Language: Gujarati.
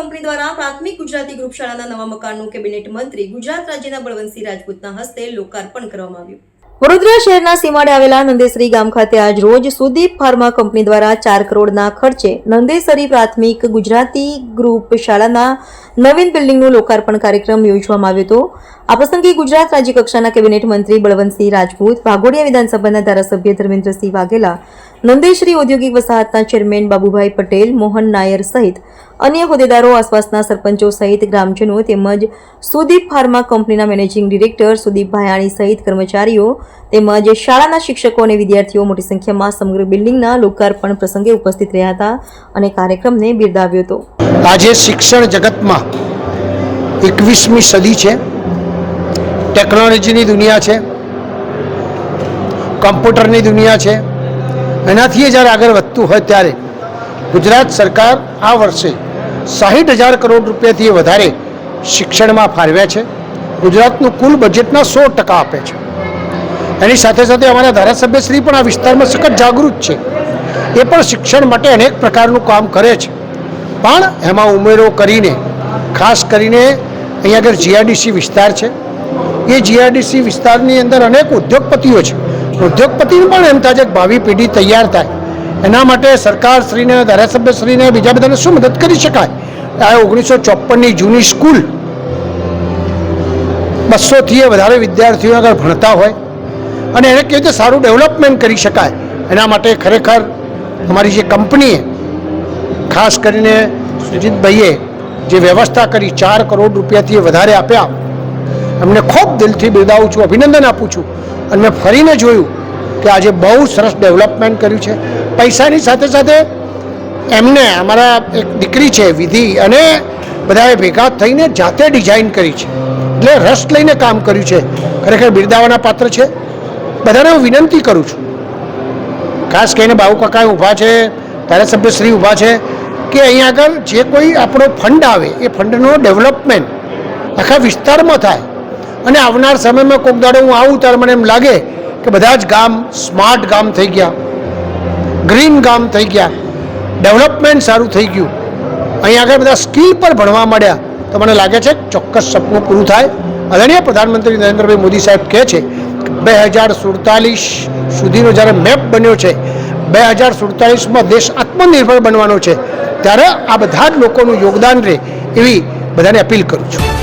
ગુજરાતી ગ્રુપ શાળાના નવા મકાનનું કેબિનેટ મંત્રી ગુજરાત રાજ્યના બળવંતસિંહ રાજપૂતના હસ્તે લોકાર્પણ કરવામાં આવ્યું. વડોદરા શહેરના સીમાડે આવેલા નંદેસરી ગામ ખાતે આજ રોજ સુદીપ ફાર્મા કંપની દ્વારા ચાર કરોડના ખર્ચે નંદેસરી પ્રાથમિક ગુજરાતી ગ્રુપ શાળાના નવીન બિલ્ડિંગનું લોકાર્પણ કાર્યક્રમ યોજવામાં આવ્યો હતો. આ પ્રસંગે ગુજરાત રાજ્ય કક્ષાના કેબિનેટ મંત્રી બળવંતસિંહ રાજપૂત, વાઘોડિયા વિધાનસભાના ધારાસભ્ય ધર્મેન્દ્રસિંહ વાઘેલા, નંદેશ્રી ઔદ્યોગિક વસાહતના ચેરમેન બાબુભાઈ પટેલ, મોહન નાયર સહિત અન્ય હોદ્દેદારો, આસપાસના સરપંચો સહિત ગ્રામજનો તેમજ સુદીપ ફાર્મા કંપનીના મેનેજિંગ ડિરેક્ટર સુદીપ ભાયાણી સહિત કર્મચારીઓ તેમજ શાળાના શિક્ષકો અને વિદ્યાર્થીઓ મોટી સંખ્યામાં સમગ્ર બિલ્ડિંગના લોકાર્પણ પ્રસંગે ઉપસ્થિત રહ્યા હતા અને કાર્યક્રમને બિરદાવ્યો હતો. આજે શિક્ષણ જગતમાં એકવીસમી સદી છે. ટેકનોલોજીની દુનિયા છે. કમ્પ્યુટરની દુનિયા છે. એનાથી જ્યારે આગળ વધતું હોય ત્યારે ગુજરાત સરકાર આ વર્ષે સાહીઠ હજાર કરોડ રૂપિયાથી વધારે શિક્ષણમાં ફાળવ્યા છે. ગુજરાતનું કુલ બજેટના સો ટકા આપે છે. એની સાથે સાથે અમારા ધારાસભ્યશ્રી પણ આ વિસ્તારમાં સખત જાગૃત છે. એ પણ શિક્ષણ માટે અનેક પ્રકારનું કામ કરે છે. પણ એમાં ઉમેરો કરીને, ખાસ કરીને અહીંયા આગળ જીઆરડીસી વિસ્તાર છે. એ જીઆરડીસી વિસ્તારની અંદર અનેક ઉદ્યોગપતિઓ છે. ઉદ્યોગપતિને પણ એમ થાય છે કે ભાવિ પેઢી તૈયાર થાય. એના માટે સરકારશ્રીને, ધારાસભ્યશ્રીને બીજા બધાને શું મદદ કરી શકાય? આ ઓગણીસો ચોપનની જૂની સ્કૂલ બસોથી વધારે વિદ્યાર્થીઓ આગળ ભણતા હોય અને એને કેવી રીતે સારું ડેવલપમેન્ટ કરી શકાય? એના માટે ખરેખર અમારી જે કંપનીએ, ખાસ કરીને સુજીતભાઈએ જે વ્યવસ્થા કરી, ચાર કરોડ રૂપિયાથી વધારે આપ્યા, એમને ખૂબ દિલથી બિરદાવું છું, અભિનંદન આપું છું. અને મેં ફરીને જોયું કે આજે બહુ સરસ ડેવલપમેન્ટ કર્યું છે. પૈસાની સાથે સાથે એમને અમારા એક દીકરી છે, વિધિ, અને બધાએ ભેગા થઈને જાતે ડિઝાઇન કરી છે. એટલે રસ લઈને કામ કર્યું છે. ખરેખર બિરદાવાના પાત્ર છે. બધાને હું વિનંતી કરું છું. ખાસ કરીને બાબુ કાકા ઊભા છે ધારાસભ્યશ્રી ઊભા છે, કે અહીંયા આગળ જે કોઈ આપણો ફંડ આવે, એ ફંડનો ડેવલપમેન્ટ આખા વિસ્તારમાં થાય. અને આવનાર સમયમાં કોઈક દાડો હું આવું ત્યારે મને એમ લાગે કે બધા જ ગામ સ્માર્ટ ગામ થઈ ગયા. ગ્રીન ગામ થઈ ગયા. ડેવલપમેન્ટ સારું થઈ ગયું. અહીંયા આગળ બધા સ્કિલ પર ભણવા માંડ્યા. તો મને લાગે છે ચોક્કસ સપનું પૂરું થાય. આદરણીય પ્રધાનમંત્રી નરેન્દ્રભાઈ મોદી સાહેબ કહે છે બે હજાર સુડતાલીસ સુધીનો જ્યારે મેપ બન્યો છે, બે હજાર સુડતાલીસમાં દેશ આત્મનિર્ભર બનવાનો છે, ત્યારે આ બધા જ લોકોનું યોગદાન રહે એવી બધાને અપીલ કરું છું.